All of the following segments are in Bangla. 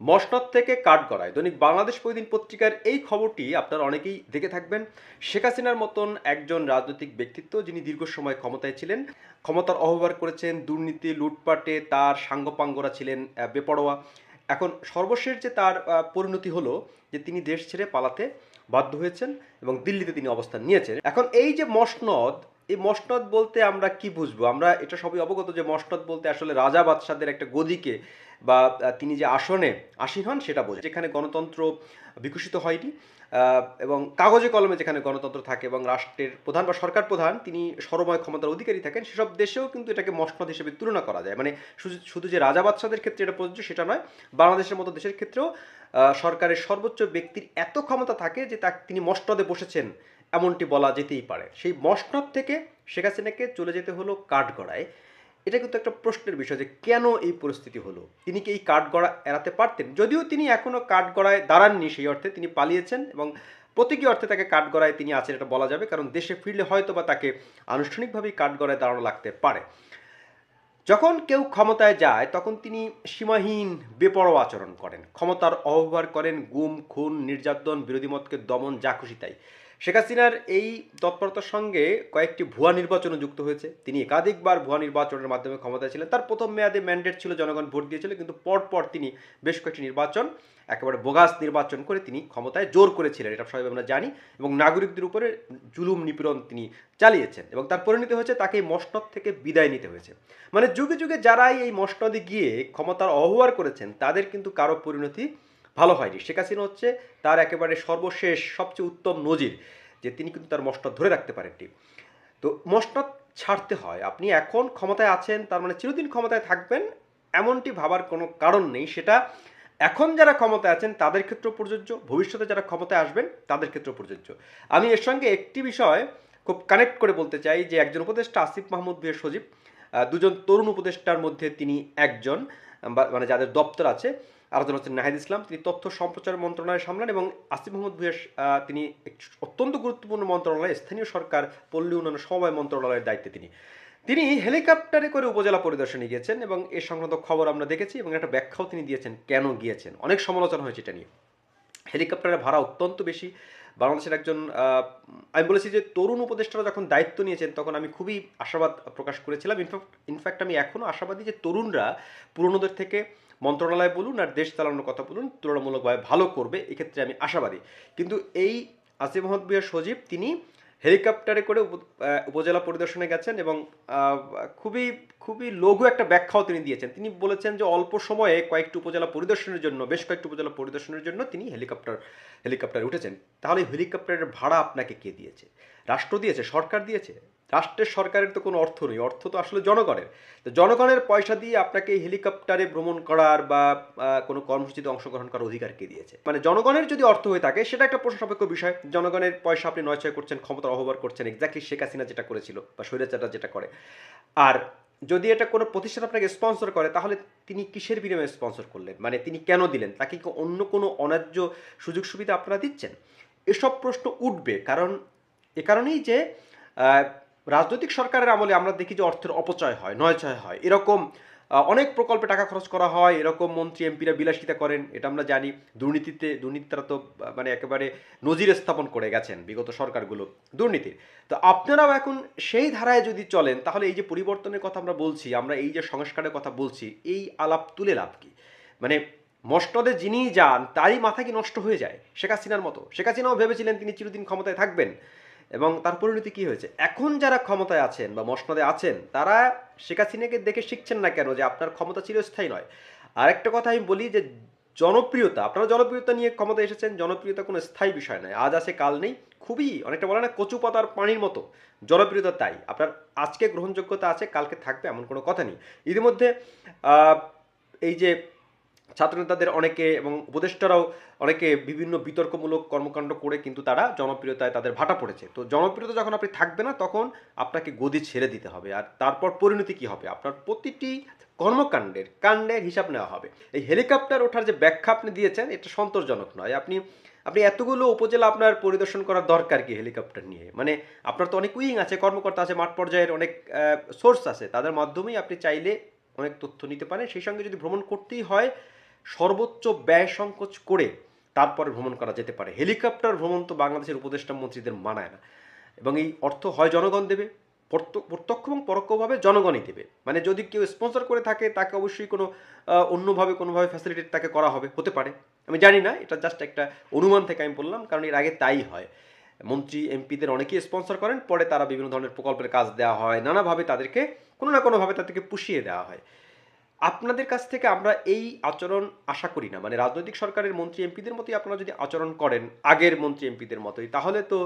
মসনদ থেকে কাট কাঠগড়ায় দৈনিক বাংলাদেশ প্রতিদিন পত্রিকার এই খবরটি আপনারা অনেকেই দেখে থাকবেন। শেখ হাসিনার মতন একজন রাজনৈতিক ব্যক্তিত্ব যিনি দীর্ঘ সময় ক্ষমতায় ছিলেন, ক্ষমতার অহবার করেছেন, দুর্নীতি, লুটপাটে তার সাঙ্গপাঙ্গরা ছিলেন বেপরোয়া। এখন সর্বশেষ যে তার পরিণতি হলো যে তিনি দেশ ছেড়ে পালাতে বাধ্য হয়েছেন এবং দিল্লিতে তিনি অবস্থান নিয়েছেন। এখন এই যে মসনদ এই মসনদ বলতে আমরা কি বুঝব? আমরা এটা সবই অবগত যে মসনদ বলতে আসলে রাজা বাদশাদের একটা গদিকে বা তিনি যে আসনে আসীন হন সেটা বোঝে যেখানে গণতন্ত্র বিকশিত হয়নি এবং কাগজে কলমে যেখানে গণতন্ত্র থাকে এবং রাষ্ট্রের প্রধান বা সরকার প্রধান, তিনি সরময় ক্ষমতার অধিকারী থাকেন, সেসব দেশেও কিন্তু এটাকে মসনদ হিসেবে তুলনা করা যায়। মানে শুধু শুধু যে রাজা বাদশাদের ক্ষেত্রে এটা প্রযোজ্য সেটা নয়, বাংলাদেশের মতো দেশের ক্ষেত্রেও সরকারের সর্বোচ্চ ব্যক্তির এত ক্ষমতা থাকে যে তা, তিনি মসনদে বসেছেন। এমনটি বলা যেতেই পারে। সেই মসনদ থেকে শেখ হাসিনাকে চলে যেতে হলো কাঠগড়ায়। এটা কিন্তু একটা প্রশ্নের বিষয় যে কেন এই পরিস্থিতি হলো? তিনি কি এই কাঠগড়া এড়াতে পারতেন? যদিও তিনি এখনও কাঠগড়ায় দাঁড়াননি সেই অর্থে তিনি পালিয়েছেন এবং প্রতীকী অর্থে তাকে কাঠগড়ায় তিনি আছেন এটা বলা যাবে, কারণ দেশে ফিরলে হয়তো বা তাকে আনুষ্ঠানিকভাবেই কাঠগড়ায় দাঁড়ানো লাগতে পারে। যখন কেউ ক্ষমতায় যায়, তখন তিনি সীমাহীন, বেপরোয়া আচরণ করেন। ক্ষমতার অপব্যবহার করেন, গুম, খুন, নির্যাতন, বিরোধী মতকে দমন, যা খুশি তাই। শেখ হাসিনার এই তৎপরতার সঙ্গে কয়েকটি ভুয়া নির্বাচনও যুক্ত হয়েছে। তিনি একাধিকবার ভুয়া নির্বাচনের মাধ্যমে ক্ষমতায় ছিলেন। তার প্রথম মেয়াদে ম্যান্ডেট ছিল জনগণ ভোট দিয়েছিল, কিন্তু পরপর তিনি বেশ কয়েকটি নির্বাচন, একেবারে বোগাস নির্বাচন করে তিনি ক্ষমতায় জোর করেছিলেন, এটা সবাই আমরা জানি, এবং নাগরিকদের উপরে জুলুম নিপীড়ন তিনি চালিয়েছেন এবং তার পরিণতি হয়েছে তাকে মসনদ থেকে বিদায় নিতে হয়েছে। মানে যুগে যুগে যারাই এই মসনদে গিয়ে ক্ষমতার অবহার করেছেন, তাদের কিন্তু কারও পরিণতি ভালো হয়নি। শেখ হাসিনা হচ্ছে তার একেবারে সর্বশেষ, সবচেয়ে উত্তম নজির, যে তিনি কিন্তু তার মসনদ ধরে রাখতে পারেননি। তো মসনদ ছাড়তে হয়। আপনি এখন ক্ষমতায় আছেন, তার মানে চিরদিন ক্ষমতায় থাকবেন, এমনটি ভাবার কোনো কারণ নেই। সেটা এখন যারা ক্ষমতায় আছেন, তাদের ক্ষেত্রেও প্রযোজ্য, ভবিষ্যতে যারা ক্ষমতায় আসবেন, তাদের ক্ষেত্রেও প্রযোজ্য। আমি এর সঙ্গে একটি বিষয় খুব কানেক্ট করে বলতে চাই, যে একজন উপদেষ্টা আসিফ মাহমুদ বিয়ের সজীব দুজন তরুণ উপদেষ্টার মধ্যে তিনি একজন। মানে যাদের দপ্তর আছে আরেকজন হচ্ছেন নাহিদ ইসলাম, তিনি তথ্য সম্প্রচার মন্ত্রণালয় সামলান এবং আসিফ মাহমুদ ভুয়েস তিনি অত্যন্ত গুরুত্বপূর্ণ মন্ত্রণালয়, স্থানীয় সরকার, পল্লী উন্নয়ন সমবায় মন্ত্রণালয়ের দায়িত্বে তিনি। তিনি হেলিকপ্টারে করে উপজেলা পরিদর্শনে গিয়েছেন এবং এ সংক্রান্ত খবর আমরা দেখেছি এবং একটা ব্যাখ্যাও তিনি দিয়েছেন, কেন গিয়েছেন? অনেক সমালোচনা হয়েছে এটা নিয়ে। হেলিকপ্টারের ভাড়া অত্যন্ত বেশি বাংলাদেশের একজন আমি বলেছি যে তরুণ উপদেষ্টারা যখন দায়িত্ব নিয়েছেন, তখন আমি খুবই আশাবাদ প্রকাশ করেছিলাম। ইনফ্যাক্ট ইনফ্যাক্ট আমি এখনও আশাবাদী যে তরুণরা পুরনোদের থেকে মন্ত্রণালয় বলুন আর দেশ চালানোর কথা বলুন, তুলনামূলকভাবে ভালো করবে, এক্ষেত্রে আমি আশাবাদী। কিন্তু এই আসিফ মোহাম্মদ বিয়া সজীব, তিনি হেলিকপ্টারে করে উপ- উপজেলা পরিদর্শনে গেছেন এবং খুবই খুবই লঘু একটা ব্যাখ্যাও তিনি দিয়েছেন। তিনি বলেছেন যে অল্প সময়ে কয়েকটি উপজেলা পরিদর্শনের জন্য, বেশ কয়েকটি উপজেলা পরিদর্শনের জন্য তিনি হেলিকপ্টার, হেলিকপ্টারে উঠেছেন। তাহলে হেলিকপ্টারের ভাড়া আপনাকে কে দিয়েছে? রাষ্ট্র দিয়েছে? সরকার দিয়েছে? রাষ্ট্রের সরকারের তো কোনো অর্থ নেই, অর্থ তো আসলে জনগণের। তো জনগণের পয়সা দিয়ে আপনাকে হেলিকপ্টারে ভ্রমণ করার বা কোনো কর্মসূচিতে অংশগ্রহণ করার অধিকার কে দিয়েছে? মানে জনগণের যদি অর্থ হয়ে থাকে, সেটা একটা প্রশ্ন সাপেক্ষ বিষয়। জনগণের পয়সা আপনি নয়ছয় করছেন, ক্ষমতার অহবার করছেন এক্স্যাক্টলি শেখ হাসিনা যেটা করেছিল বা স্বৈরাচাররা যেটা করে। আর যদি এটা কোনো প্রতিষ্ঠান আপনাকে স্পন্সর করে, তাহলে তিনি কিসের বিনিময়ে স্পন্সর করলেন? মানে তিনি কেন দিলেন? তাকে কি অন্য কোনো অন্যায্য সুযোগ সুবিধা আপনারা দিচ্ছেন? এসব প্রশ্ন উঠবে। কারণ, এ কারণেই যে রাজনৈতিক সরকারের আমলে আমরা দেখি যে অর্থের অপচয় হয়, নয়চয় হয়। এরকম অনেক প্রকল্পে টাকা খরচ করা হয়, এরকম মন্ত্রী, এমপিরা বিলাসিতা করেন। এটা আমরা জানি, দুর্নীতিতে দুর্নীতিরা তো মানে একেবারে নজির স্থাপন করে গেছেন বিগত সরকারগুলো, দুর্নীতির। তো আপনারাও এখন সেই ধারায় যদি চলেন, তাহলে এই যে পরিবর্তনের কথা আমরা বলছি, আমরা এই যে সংস্কারের কথা বলছি, এই আলাপ তুলে লাভ কি? মানে মসনদে যিনি যান, তারই মাথা কি নষ্ট হয়ে যায়? শেখ হাসিনার মতো। শেখ হাসিনাও ভেবেছিলেন তিনি চিরদিন ক্ষমতায় থাকবেন। এবং তার পরিণতি কি হয়েছে? এখন যারা ক্ষমতায় আছেন বা মসনদে আছেন, তারা শেখ হাসিনাকে দেখে শিখছেন না কেন যে আপনার ক্ষমতা চিরস্থায়ী নয়? আরেকটা কথা আমি বলি যে জনপ্রিয়তা, আপনারা জনপ্রিয়তা নিয়ে ক্ষমতা এসেছেন, জনপ্রিয়তা কোনো স্থায়ী বিষয় নয়। আজ আছে, কাল নেই। খুবই অনেকটা বলে না, কচু পাতার পানির মতো। জনপ্রিয়তা তাই। আপনার আজকে গ্রহণযোগ্যতা আছে, কালকে থাকবে এমন কোনো কথা নেই। ইতিমধ্যে এই যে ছাত্রনেতাদের অনেকে এবং উপদেষ্টারাও অনেকে বিভিন্ন বিতর্কমূলক কর্মকাণ্ড করে কিন্তু তারা জনপ্রিয়তায় তাদের ভাটা পড়েছে। তো জনপ্রিয়তা যখন আপনি থাকবে না, তখন আপনাকে গদি ছেড়ে দিতে হবে। আর তারপর পরিণতি কি হবে? আপনার প্রতিটি কর্মকাণ্ডের কাণ্ডের হিসাব নেওয়া হবে। এই হেলিকপ্টার ওঠার যে ব্যাখ্যা আপনি দিয়েছেন, এটা সন্তোষজনক নয়। আপনি আপনি এতগুলো উপজেলা আপনার পরিদর্শন করার দরকার কি হেলিকপ্টার নিয়ে? মানে আপনার তো অনেক উইং আছে, কর্মকর্তা আছে, মাঠ পর্যায়ের অনেক সোর্স আছে। তাদের মাধ্যমেই আপনি চাইলে অনেক তথ্য নিতে পারেন। সেই সঙ্গে যদি ভ্রমণ করতেই হয় সর্বোচ্চ ব্যয় সংকোচ করে তারপরে ভ্রমণ করা যেতে পারে। হেলিকপ্টার ভ্রমণ তো বাংলাদেশের উপদেষ্টা মন্ত্রীদের মানায় না। এবং এই অর্থ হয় জনগণ দেবে, প্রত্য- প্রত্যক্ষ এবং পরোক্ষভাবে জনগণই দেবে। মানে যদি কেউ স্পন্সর করে থাকে, তাকে অবশ্যই কোনো অন্যভাবে, কোনোভাবে ফ্যাসিলিটেট তাকে করা হবে, হতে পারে। আমি জানি না, এটা জাস্ট একটা অনুমান থেকে আমি বললাম, কারণ এর আগে তাই হয়। মন্ত্রী, এমপিদের অনেকেই স্পন্সর করেন, পরে তারা বিভিন্ন ধরনের প্রকল্পের কাজ দেওয়া হয়, নানাভাবে তাদেরকে, কোনো না কোনোভাবে তাদেরকে পুষিয়ে দেওয়া হয়। আপনাদের কাছ থেকে আমরা এই আচরণ আশা করি না। মানে রাজনৈতিক সরকারের মন্ত্রী এমপিদের মতোই আপনারা যদি আচরণ করেন, আগের মন্ত্রী এমপিদের মতোই, তাহলে তো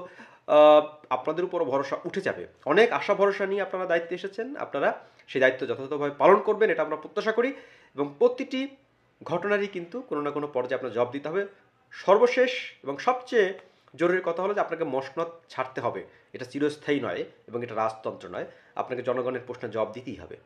আপনাদের উপর ভরসা উঠে যাবে। অনেক আশা ভরসা নিয়ে আপনারা দায়িত্বে এসেছেন, আপনারা সেই দায়িত্ব যথাযথভাবে পালন করবেন, এটা আমরা প্রত্যাশা করি এবং প্রতিটি ঘটনারই কিন্তু কোনো না কোনো পর্যায়ে আপনার জবাব দিতে হবে। সর্বশেষ এবং সবচেয়ে জরুরি কথা হলো যে আপনাকে মসনদ ছাড়তে হবে। এটা চিরস্থায়ী নয় এবং এটা রাজতন্ত্র নয়। আপনাকে জনগণের প্রশ্নের জবাব দিতেই হবে।